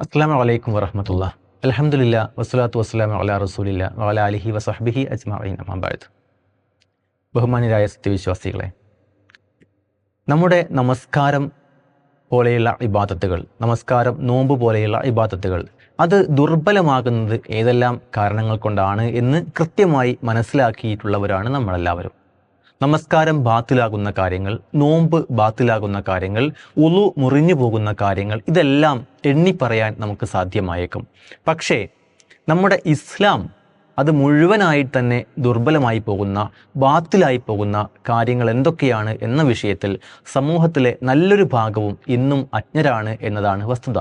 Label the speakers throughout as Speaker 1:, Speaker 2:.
Speaker 1: അസ്സാം വലൈക്കും വറഹമത്തുള്ള അലഹമുല്ല വസ്സലാത്തു വസ്സലാം അല റസൂലില്ല വല അലിഹി വസഹബിഹി അജ്മീൻ അഹമ്മദ് ബഹുമാനിരായ സത്യവിശ്വാസികളെ നമ്മുടെ നമസ്കാരം പോലെയുള്ള ഇബാദത്തുകൾ നമസ്കാരം നോമ്പ് പോലെയുള്ള ഇബാദത്തുകൾ അത് ദുർബലമാകുന്നത് ഏതെല്ലാം കാരണങ്ങൾ കൊണ്ടാണ് എന്ന് കൃത്യമായി മനസ്സിലാക്കിയിട്ടുള്ളവരാണ് നമ്മളെല്ലാവരും. നമസ്കാരം ബാത്തിലാകുന്ന കാര്യങ്ങൾ നോമ്പ് ബാത്തിലാകുന്ന കാര്യങ്ങൾ ഉളു മുറിഞ്ഞു പോകുന്ന കാര്യങ്ങൾ ഇതെല്ലാം എണ്ണി പറയാൻ നമുക്ക് സാധ്യമായേക്കും. പക്ഷേ നമ്മുടെ ഇസ്ലാം അത് മുഴുവനായി തന്നെ ദുർബലമായി പോകുന്ന ബാത്തിലായി പോകുന്ന കാര്യങ്ങൾ എന്തൊക്കെയാണ് എന്ന വിഷയത്തിൽ സമൂഹത്തിലെ നല്ലൊരു ഭാഗവും ഇന്നും അജ്ഞരാണ് എന്നതാണ് വസ്തുത.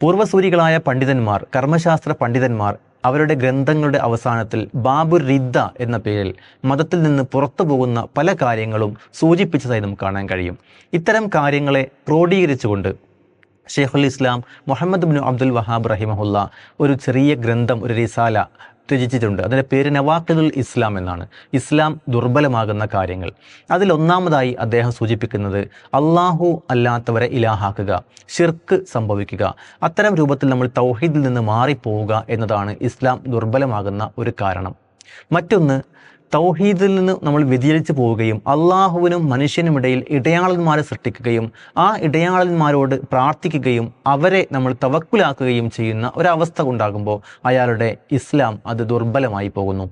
Speaker 1: പൂർവസൂരികളായ പണ്ഡിതന്മാർ കർമ്മശാസ്ത്ര പണ്ഡിതന്മാർ അവരുടെ ഗ്രന്ഥങ്ങളുടെ അവസാനത്തിൽ ബാബു റിദ്ദ എന്ന പേരിൽ മതത്തിൽ നിന്ന് പുറത്തു പോകുന്ന പല കാര്യങ്ങളും സൂചിപ്പിച്ചതായി നമുക്ക് കാണാൻ കഴിയും. ഇത്തരം കാര്യങ്ങളെ ക്രോഡീകരിച്ചുകൊണ്ട് Shaikhul Islam Muhammad bin Abdul Wahhab റഹിമഹുല്ല ഒരു ചെറിയ ഗ്രന്ഥം ഒരു റിസാല രചിച്ചിട്ടുണ്ട് അതിന്റെ പേര് നവാക്കിദുൽ ഇസ്ലാം എന്നാണ്. ഇസ്ലാം ദുർബലമാകുന്ന കാര്യങ്ങൾ. അതിലൊന്നാമതായി അദ്ദേഹം സൂചിപ്പിക്കുന്നത് അള്ളാഹു അല്ലാത്തവരെ ഇലാഹാക്കുക ഷിർക്ക് സംഭവിക്കുക അത്തരം രൂപത്തിൽ നമ്മൾ തൗഹീദിൽ നിന്ന് മാറിപ്പോവുക എന്നതാണ് ഇസ്ലാം ദുർബലമാകുന്ന ഒരു കാരണം. മറ്റൊന്ന് തൗഹീദിൽ നിന്ന് നമ്മൾ വ്യതിചലിച്ചു പോവുകയും അള്ളാഹുവിനും മനുഷ്യനുമിടയിൽ ഇടയാളന്മാരെ സൃഷ്ടിക്കുകയും ആ ഇടയാളന്മാരോട് പ്രാർത്ഥിക്കുകയും അവരെ നമ്മൾ തവക്കുലാക്കുകയും ചെയ്യുന്ന ഒരവസ്ഥ ഉണ്ടാകുമ്പോൾ അയാളുടെ ഇസ്ലാം അത് ദുർബലമായി പോകുന്നു.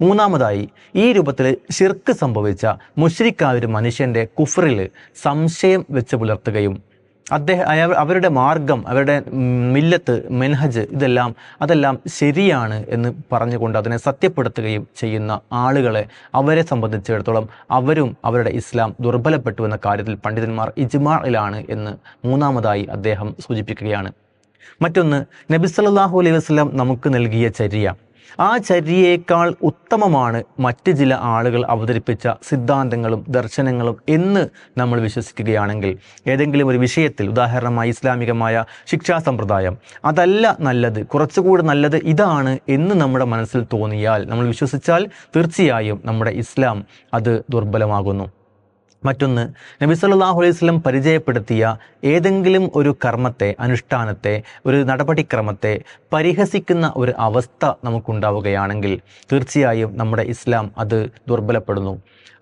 Speaker 1: മൂന്നാമതായി ഈ രൂപത്തിൽ ശിർക്ക് സംഭവിച്ച മുഷ്രിക്കായ മനുഷ്യന്റെ കുഫറിൽ സംശയം വെച്ച് പുലർത്തുകയും അദ്ദേഹം അവരുടെ മാർഗം അവരുടെ മില്ലത്ത് മെൻഹജ് ഇതെല്ലാം അതെല്ലാം ശരിയാണ് എന്ന് പറഞ്ഞുകൊണ്ട് അതിനെ സത്യപ്പെടുത്തുകയും ചെയ്യുന്ന ആളുകളെ അവരെ സംബന്ധിച്ചിടത്തോളം അവരും അവരുടെ ഇസ്ലാം ദുർബലപ്പെട്ടു എന്ന കാര്യത്തിൽ പണ്ഡിതന്മാർ ഇജ്മാറിലാണ് എന്ന് മൂന്നാമതായി അദ്ദേഹം സൂചിപ്പിക്കുകയാണ്. മറ്റൊന്ന് നബി സല്ലല്ലാഹു അലൈഹി വസല്ലം നമുക്ക് നൽകിയ ചര്യ. ആ ചര്യയേക്കാൾ ഉത്തമമാണ് മറ്റ് ചില ആളുകൾ അവതരിപ്പിച്ച സിദ്ധാന്തങ്ങളും ദർശനങ്ങളും എന്ന് നമ്മൾ വിശ്വസിക്കുകയാണെങ്കിൽ ഏതെങ്കിലും ഒരു വിഷയത്തിൽ ഉദാഹരണമായി ഇസ്ലാമികമായ ശിക്ഷാ സമ്പ്രദായം അതല്ല നല്ലത് കുറച്ചുകൂടി നല്ലത് ഇതാണ് എന്ന് നമ്മുടെ മനസ്സിൽ തോന്നിയാൽ നമ്മൾ വിശ്വസിച്ചാൽ തീർച്ചയായും നമ്മുടെ ഇസ്ലാം അത് ദുർബലമാകുന്നു. മറ്റൊന്ന് നബി സല്ലാഹു അലൈഹി വസല്ലം പരിചയപ്പെടുത്തിയ ഏതെങ്കിലും ഒരു കർമ്മത്തെ അനുഷ്ഠാനത്തെ ഒരു നടപടിക്രമത്തെ പരിഹസിക്കുന്ന ഒരു അവസ്ഥ നമുക്കുണ്ടാവുകയാണെങ്കിൽ തീർച്ചയായും നമ്മുടെ ഇസ്ലാം അത് ദുർബലപ്പെടുന്നു.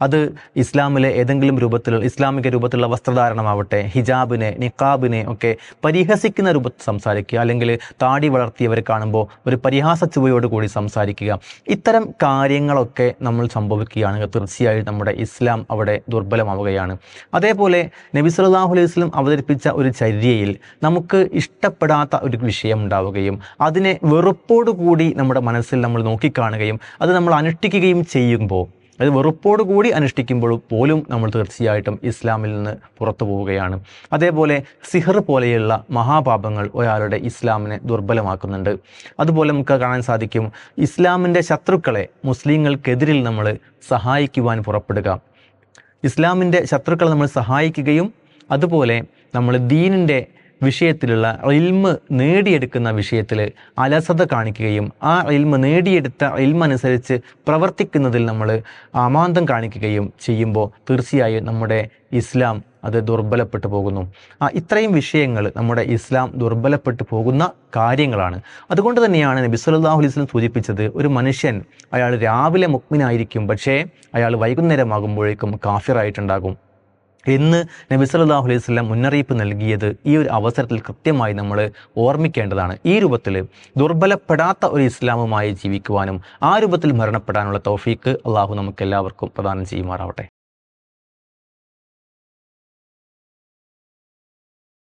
Speaker 1: അത് ഇസ്ലാമിലെ ഏതെങ്കിലും രൂപത്തിൽ ഇസ്ലാമിക രൂപത്തിലുള്ള വസ്ത്രധാരണമാവട്ടെ ഹിജാബിനെ നിക്കാബിനെ ഒക്കെ പരിഹസിക്കുന്ന രൂപത്തിൽ സംസാരിക്കുക അല്ലെങ്കിൽ താടി വളർത്തിയവരെ കാണുമ്പോൾ ഒരു പരിഹാസ ചുവയോട് കൂടി സംസാരിക്കുക. ഇത്തരം കാര്യങ്ങളൊക്കെ നമ്മൾ സംഭവിക്കുകയാണെങ്കിൽ തീർച്ചയായും നമ്മുടെ ഇസ്ലാം അവിടെ ദുർബലമാവുകയാണ് അതേപോലെ നബി സല്ലല്ലാഹു അലൈഹി വസ്ലം അവതരിപ്പിച്ച ഒരു ചര്യയിൽ നമുക്ക് ഇഷ്ടപ്പെടാത്ത ഒരു വിഷയം ഉണ്ടാവുകയും അതിനെ വെറുപ്പോടുകൂടി നമ്മുടെ മനസ്സിൽ നമ്മൾ നോക്കിക്കാണുകയും അത് നമ്മൾ അനുഷ്ഠിക്കുകയും ചെയ്യുമ്പോൾ അത് വെറുപ്പോട് കൂടി അനുഷ്ഠിക്കുമ്പോൾ പോലും നമ്മൾ തീർച്ചയായിട്ടും ഇസ്ലാമിൽ നിന്ന് പുറത്തു പോവുകയാണ്. അതേപോലെ സിഹർ പോലെയുള്ള മഹാപാപങ്ങൾ ഒരാളുടെ ഇസ്ലാമിനെ ദുർബലമാക്കുന്നുണ്ട്. അതുപോലെ നമുക്ക് കാണാൻ സാധിക്കും ഇസ്ലാമിന്റെ ശത്രുക്കളെ മുസ്ലിങ്ങൾക്കെതിരിൽ നമ്മൾ സഹായിക്കുവാൻ പുറപ്പെടുക. ഇസ്ലാമിന്റെ ശത്രുക്കളെ നമ്മൾ സഹായിക്കുകയും അതുപോലെ നമ്മൾ ദീനിന്റെ വിഷയത്തിലുള്ള ഇൽമ് നേടിയെടുക്കുന്ന വിഷയത്തിൽ അലസത കാണിക്കുകയും ആ ഇൽമ് നേടിയെടുത്ത ഇൽമനുസരിച്ച് പ്രവർത്തിക്കുന്നതിൽ നമ്മൾ അമാന്തം കാണിക്കുകയും ചെയ്യുമ്പോൾ തീർച്ചയായും നമ്മുടെ ഇസ്ലാം അത് ദുർബലപ്പെട്ടു പോകുന്നു. ആ ഇത്രയും വിഷയങ്ങൾ നമ്മുടെ ഇസ്ലാം ദുർബലപ്പെട്ടു പോകുന്ന കാര്യങ്ങളാണ്. അതുകൊണ്ട് തന്നെയാണ് നബി സല്ലല്ലാഹു അലൈഹി വസല്ലം സൂചിപ്പിച്ചത് ഒരു മനുഷ്യൻ അയാൾ രാവിലെ മുക്മിനായിരിക്കും പക്ഷേ അയാൾ വൈകുന്നേരമാകുമ്പോഴേക്കും കാഫിറായിട്ടുണ്ടാകും. എന്ന് നബി സല്ലല്ലാഹു അലൈഹി വസല്ലം മുന്നറിയിപ്പ് നൽകിയത് ഈ ഒരു അവസരത്തിൽ കൃത്യമായി നമ്മൾ ഓർമ്മിക്കേണ്ടതാണ്. ഈ രൂപത്തിൽ ദുർബലപ്പെടാത്ത ഒരു ഇസ്ലാമുമായി ജീവിക്കുവാനും ആ രൂപത്തിൽ മരണപ്പെടാനുള്ള തൗഫീക്ക് അള്ളാഹു നമുക്കെല്ലാവർക്കും പ്രദാനം ചെയ്യുമാറാവട്ടെ.